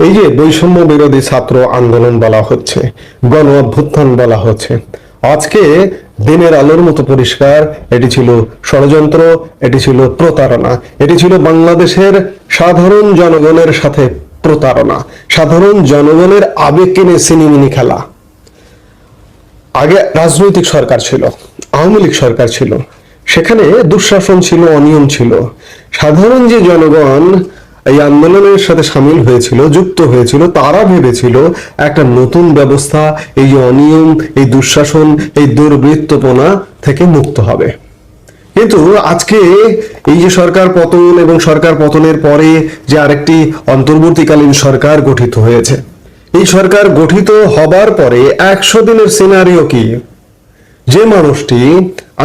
এই যে বৈষম্য বিরোধী ছাত্র আন্দোলন বলা হচ্ছে গণ অভ্যুত্থান বলা হচ্ছে। আজকে দিনের আলোর মতো পরিষ্কার, এটি ছিল ষড়যন্ত্র, এটি ছিল প্রতারণা, এটি ছিল বাংলাদেশের সাধারণ জনগণের সাথে প্রতারণা, সাধারণ জনগণের আবেগ কিনে সিনিমিনি খেলা। আগে রাজনৈতিক সরকার ছিল, আওয়ামী লীগ সরকার ছিল, সেখানে দুঃশাসন ছিল, অনিয়ম ছিল। সাধারণ যে জনগণ এই আন্দোলনের সাথে সামিল হয়েছিল, যুক্ত হয়েছিল, তারা ভেবেছিল একটা নতুন ব্যবস্থা, এই অনিয়ম, এই দুঃশাসন, এই দুর্বৃত্তপনা থেকে মুক্ত হবে। কিন্তু আজকে এই যে সরকার পতন এবং সরকার পতনের পরে যে আরেকটি অন্তর্বর্তীকালীন সরকার গঠিত হয়েছে, এই সরকার গঠিত হবার পরে একশো দিনের সিনারিও কি? যে মানুষটি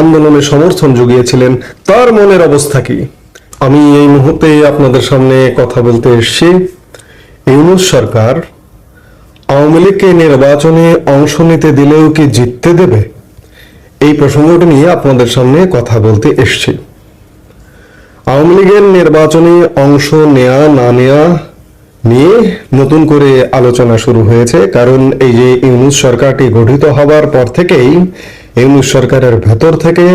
আন্দোলনে সমর্থন জুগিয়েছিলেন, তার মনের অবস্থা কি? আমি এই মুহূর্তে আপনাদের সামনে কথা বলতে এসেছি। ইউনুস সরকার আওয়ামী লীগকে নির্বাচনে অংশ নিতে দিলেও কি জিততে দেবে? এই প্রসঙ্গটি নিয়ে আপনাদের সামনে কথা বলতে এসছি। আওয়ামী লীগের নির্বাচনে অংশ নেয়া, না নেয়া নিয়ে নতুন করে আলোচনা শুরু হয়েছে। কারণ এই যে ইউনুস সরকারটি গঠিত হবার পর থেকেই ইউনুস সরকারের ভেতর থেকে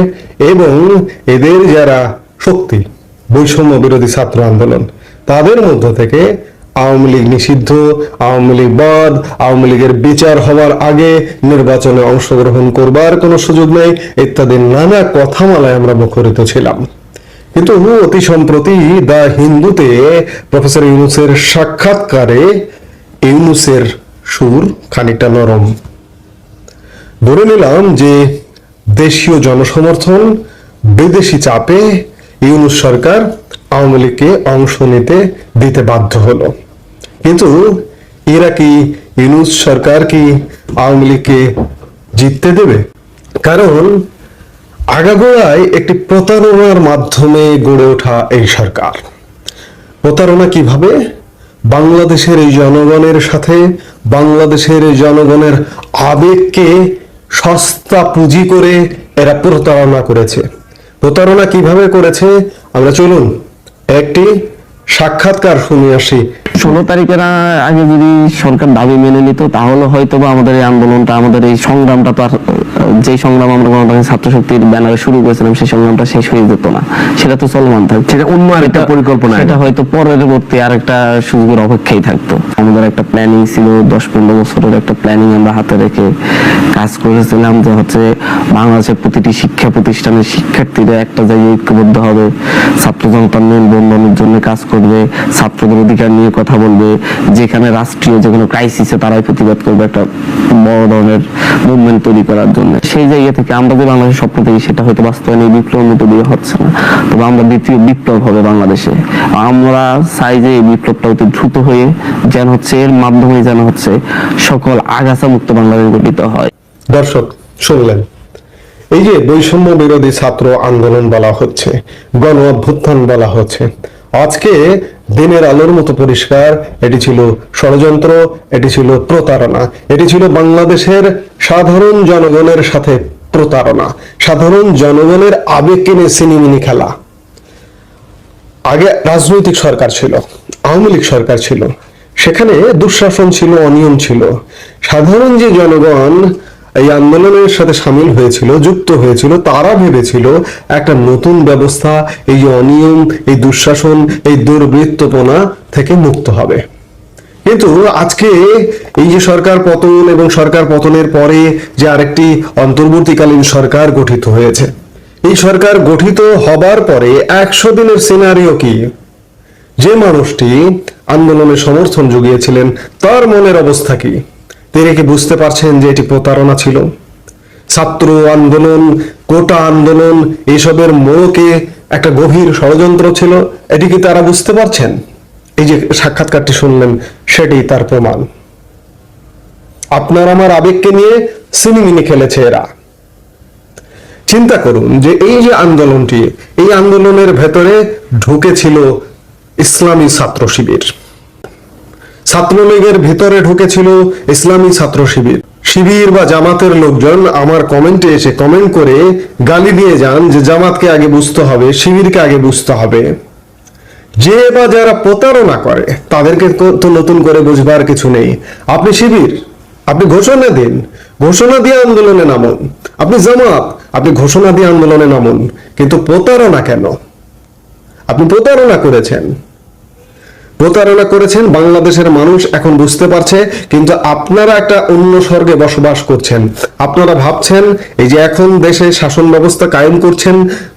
এবং এদের যারা শক্তি বৈষম্য বিরোধী ছাত্র আন্দোলন। তাদের মধ্য থেকে আওয়ামী লীগ নিষিদ্ধ, আওয়ামী লীগ বাদ, আওয়ামী লীগের বিচার হওয়ার আগে নির্বাচনে অংশগ্রহণ করবার কোনো সুযোগ নেই, ইত্যাদি নানা কথামালায় আমরা মুখরিত ছিলাম। কিন্তু অতি সম্প্রতি দ্য হিন্দুতে প্রফেসর ইউনুসের সাক্ষাৎকারে ইউনুসের সুর খানিকটা নরম। ধরে নিলাম যে দেশীয় জনসমর্থন, বিদেশি চাপে ইউনুস সরকার আওয়ামী লীগকে অংশ নিতে দিতে বাধ্য হলো। কিন্তু এরা কি ইউনুস সরকার কি আওয়ামী লীগকে জিততে দেবে? কারণ আগাগোড়ায় একটি প্রতারণার মাধ্যমে গড়ে ওঠা এই সরকার। প্রতারণা কীভাবে? বাংলাদেশের এই জনগণের সাথে, বাংলাদেশের এই জনগণের আবেগকে সস্তা পুঁজি করে এরা প্রতারণা করেছে। প্রতারণা কীভাবে করেছে? আমরা চলুন, একটি সাক্ষাৎকার শুনে আসি। ষোলো তারিখের আগে যদি সরকার দাবি মেনে নিত, তাহলে হয়তো বা আমাদের এই আন্দোলনটা, আমাদের এই সংগ্রামটা তো আর যে সংগ্রাম আমরা গণতান্ত্রিক ছাত্র শক্তির ব্যানারে শুরু করেছিলাম সেই সংগ্রামটা শেষ হয়ে যেত না। সেটা তো চলমান থাকতো। সেটা অন্য আরেকটা পরিকল্পনা। সেটা হয়তো পরবর্তী আর একটা সুযোগের অপেক্ষাই থাকতো। আমাদের একটা প্ল্যানিং ছিল দশ পনেরো বছরের একটা প্ল্যানিং আমরা হাতে রেখে কাজ করেছিলাম যে হচ্ছে বাংলাদেশের প্রতিটি শিক্ষা প্রতিষ্ঠানের শিক্ষার্থীরা একটা জায়গায় ঐক্যবদ্ধ হবে ছাত্র জনতার মেলবন্ধনের জন্য কাজ করবে ছাত্রদের অধিকার নিয়ে কথা বলবে যেখানে রাষ্ট্রীয় যে কোনো ক্রাইসিসে তারাই প্রতিবাদ করবে একটা বড় ধরনের মুভমেন্ট তৈরি করার জন্য। সেই জায়গা থেকে আমরা যে বাংলাদেশের স্বপ্ন দেখি, সেটা হয়তো বাস্তবায়ন এই বিপ্লবের মতো দিয়ে হচ্ছে না। তবে আমরা দ্বিতীয় বিপ্লব হবে বাংলাদেশে। আমরা চাই যে এই বিপ্লবটা অতি দ্রুত হয়ে যেন হচ্ছে, এর মাধ্যমে যেন হচ্ছে সকল আগাছা মুক্ত বাংলাদেশ গঠিত হয়। দর্শক, শুনলেন। এই যে বৈষম্য বিরোধী ছাত্র আন্দোলন বলা হচ্ছে গণ অভ্যুত্থান বলা হচ্ছে। আজকে দিনের আলোর মতো পরিষ্কার, এটি ছিল ষড়যন্ত্র, এটি ছিল প্রতারণা, এটি ছিল বাংলাদেশের সাধারণ জনগণের সাথে প্রতারণা, সাধারণ জনগণের আবেগ কিনে সিনেমিনি খেলা। আগে রাজনৈতিক সরকার ছিল, আওয়ামী লীগ সরকার ছিল, সেখানে দুঃশাসন ছিল, অনিয়ম ছিল। সাধারণ যে জনগণ এই আন্দোলনের সাথে সামিল হয়েছিল, যুক্ত হয়েছিল, তারা ভেবেছিল একটা নতুন ব্যবস্থা, এই অনিয়ম, এই দুঃশাসন, এই দুর্বৃত্তপনা থেকে মুক্ত হবে। কিন্তু আজকে এই যে সরকার পতন এবং সরকার পতনের পরে যে আরেকটি অন্তর্বর্তীকালীন সরকার গঠিত হয়েছে, এই সরকার গঠিত হবার পরে একশো দিনের সিনারিও কি? যে মানুষটি আন্দোলনে সমর্থন জুগিয়েছিলেন, তার মনের অবস্থা কি? তিনি কি বুঝতে পারছেন যে এটি প্রতারণা ছিল? ছাত্র আন্দোলন, কোটা আন্দোলন, এসবের মোড়কে একটা গভীর ষড়যন্ত্র ছিল, এটি কি তারা বুঝতে পারছেন? এই যে সাক্ষাৎকারটি শুনলেন, সেটি তার প্রমাণ। আপনার আমার আবেগকে নিয়ে সিনেমিনি খেলেছে এরা। চিন্তা করুন যে এই যে আন্দোলনটি, এই আন্দোলনের ভেতরে ঢুকেছিল ইসলামী ছাত্র শিবির। ছাত্রলীগের ভেতরে ঢুকেছিল ইসলামী ছাত্র শিবির। শিবির বা জামাতের লোকজন আমার কমেন্টে এসে কমেন্ট করে গালি দিয়ে যান যে জামাতকে আগে বুঝতে হবে, শিবিরকে আগে বুঝতে হবে। যে বা যারা প্রতারণা করে, তাদেরকে তো- নতুন করে বুঝবার কিছু নেই। আপনি শিবির, আপনি ঘোষণা দিন। ঘোষণা দিয়ে আন্দোলনে নামুন। আপনি জামাত, আপনি ঘোষণা দিয়ে আন্দোলনে নামুন। কিন্তু প্রতারণা কেন? আপনি প্রতারণা করেছেন। প্রতারণা করেছেন, বাংলাদেশের মানুষ এখন বুঝতে পারছে, কিন্তু আপনারা একটা অন্য স্বর্গে বসবাস করছেন। আপনারা ভাবছেন, এই যে এখন দেশে শাসন ব্যবস্থা কায়েম করছেন,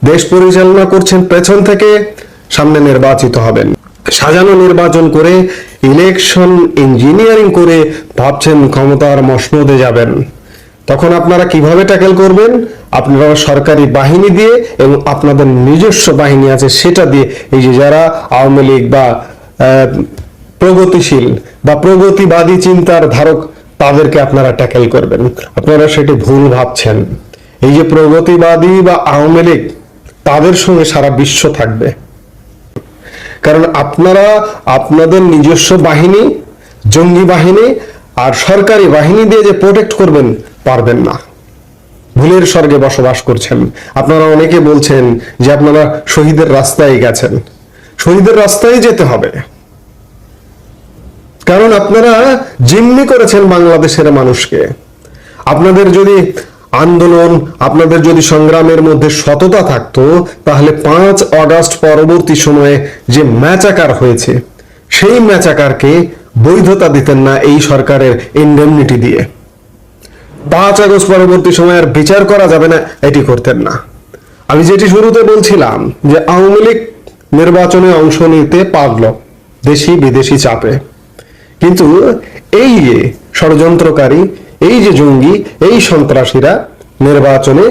দেশ পরিচালনা করছেন, পেছন থেকে সামনে নির্বাচিত হবেন। সাজানো নির্বাচন করে, ইলেকশন ইঞ্জিনিয়ারিং করে ভাবছেন ক্ষমতার মসনদে যাবেন। তখন আপনারা কীভাবে ট্যাকেল করবেন? আপনারা সরকারি বাহিনী দিয়ে এবং আপনাদের নিজস্ব বাহিনী আছে, সেটা দিয়ে। এই যে যারা আওয়ামী লীগ বা প্রগতিশীল বা প্রগতিবাদী চিন্তার ধারক তাদেরকে আপনারা ট্যাকেল করবেন। আপনারা সেটি ভুল ভাবছেন। এই যে প্রগতিবাদী বা আওয়ামী লীগ, তাদের সঙ্গে সারা বিশ্ব থাকবে। কারণ আপনারা আপনাদের নিজস্ব বাহিনী, জঙ্গি বাহিনী আর সরকারি বাহিনী দিয়ে যে প্রোটেক্ট করবেন, পারবেন না। ভুলের স্বর্গে বসবাস করছেন। আপনারা অনেকে বলছেন যে আপনারা শহীদের রাস্তায় গেছেন। শহীদের রাস্তায় যেতে হবে। কারণ আপনারা জিম্মি করেছেন বাংলাদেশের মানুষকে। আপনাদের যদি আন্দোলন, আপনাদের যদি সংগ্রামের মধ্যে সততা থাকতো, তাহলে পাঁচ অগস্ট পরবর্তী সময়ে যে ম্যাচাকার হয়েছে, সেই ম্যাচাকারকে বৈধতা দিতেন না এই সরকারের ইন্ডেমনিটি দিয়ে। পাঁচ আগস্ট পরবর্তী সময়ে আর বিচার করা যাবে না, এটি করতেন না। আমি যেটি শুরুতে বলছিলাম যে আওয়ামী লীগ নির্বাচনে অংশ নিতে পারল দেশি বিদেশি চাপে। কিন্তু এই যে ষড়যন্ত্রকারী, এই যে জঙ্গি, এই সন্ত্রাসীরা নির্বাচনে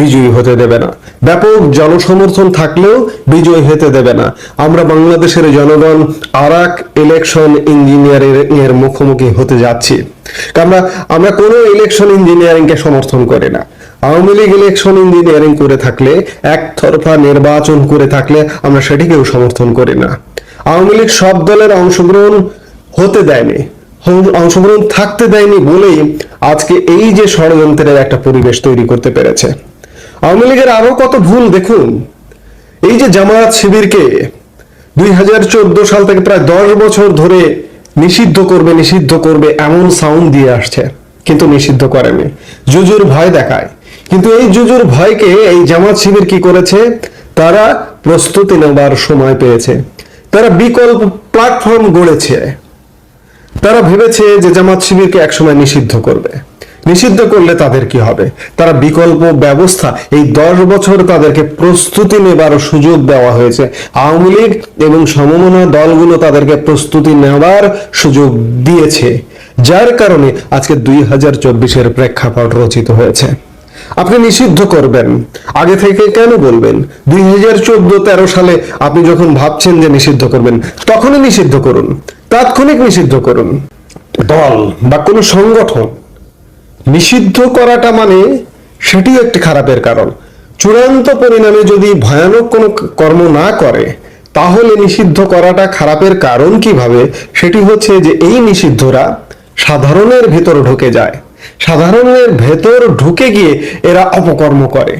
বিজয়ী হতে দেবে না। ব্যাপক জনসমর্থন থাকলেও বিজয়ী হতে দেবে না। আমরা বাংলাদেশের জনগণ আর এক ইলেকশন ইঞ্জিনিয়ারিং এর মুখোমুখি হতে যাচ্ছি। আমরা আমরা কোনো ইলেকশন ইঞ্জিনিয়ারিংকে সমর্থন করি না। আওয়ামী লীগ ইলেকশন ইঞ্জিনিয়ারিং করে থাকলে, একতরফা নির্বাচন করে থাকলে আমরা সেটিকেও সমর্থন করি না। আওয়ামী লীগ সব দলের অংশগ্রহণ হতে দেয়নি অংশগ্রহণ থাকতে দেয়নি বলেই আজকে এই যে ষড়যন্ত্রের একটা পরিবেশ তৈরি করতে পেরেছে। আওয়ামী লীগের আরও কত ভুল দেখুন। এই যে জামায়াত শিবিরকে দুই হাজার চোদ্দ সাল থেকে প্রায় দশ বছর ধরে নিষিদ্ধ করবে নিষিদ্ধ করবে এমন সাউন্ড দিয়ে আসছে, কিন্তু নিষিদ্ধ করেনি। জুজুর ভয় দেখায়। কিন্তু এই জুজুর ভয়কে এই জামাত শিবির কি করেছে? তারা প্রস্তুতি নেবার সময় পেয়েছে। তারা বিকল্প প্ল্যাটফর্ম গড়েছে। তারা ভেবেছে যে জামাত শিবিরকে একসময় নিষিদ্ধ করবে। নিষিদ্ধ করলে তাদের কি হবে? তারা বিকল্প ব্যবস্থা এই দশ বছর তাদেরকে প্রস্তুতি নেবার সুযোগ দেওয়া হয়েছে। আওয়ামী লীগ এবং সমমনা দলগুলো তাদেরকে প্রস্তুতি নেওয়ার সুযোগ দিয়েছে। যার কারণে আজকে দুই হাজার চব্বিশের প্রেক্ষাপট রচিত হয়েছে। আপনি নিষিদ্ধ করবেন। আগে থেকে কেন বলবেন? দুই হাজার চোদ্দ তেরো সালে আপনি যখন ভাবছেন যে নিষিদ্ধ করবেন, তখনই নিষিদ্ধ করুন। তাৎক্ষণিক নিষিদ্ধ করুন। দল বা কোনো সংগঠন নিষিদ্ধ করাটা মানে সেটি একটি খারাপের কারণ। চূড়ান্ত পরিণামে যদি ভয়ানক কোনো কর্ম না করে, তাহলে নিষিদ্ধ করাটা খারাপের কারণ কীভাবে? সেটি হচ্ছে যে এই নিষিদ্ধরা সাধারণের ভেতর ঢুকে যায়। সাধারণের ভেতর ঢুকে গিয়ে এরা অপকর্ম করে।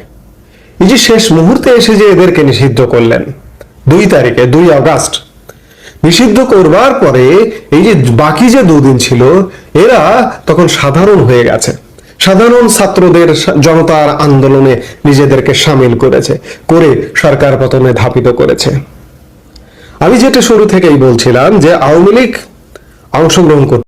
এই যে শেষ মুহূর্তে এসে যে এদেরকে নিষিদ্ধ করলেন, দুই তারিখে, দুই আগস্ট নিষিদ্ধ করবার পরে এই যে বাকি যে দুদিন ছিল, এরা তখন সাধারণ হয়ে গেছে। সাধারণ ছাত্রদের জনতার আন্দোলনে নিজেদেরকে সামিল করেছে, করে সরকার পতনে ধাপিত করেছে। আমি যেটা শুরু থেকেই বলছিলাম যে আওয়ামী লীগ অংশগ্রহণ করতে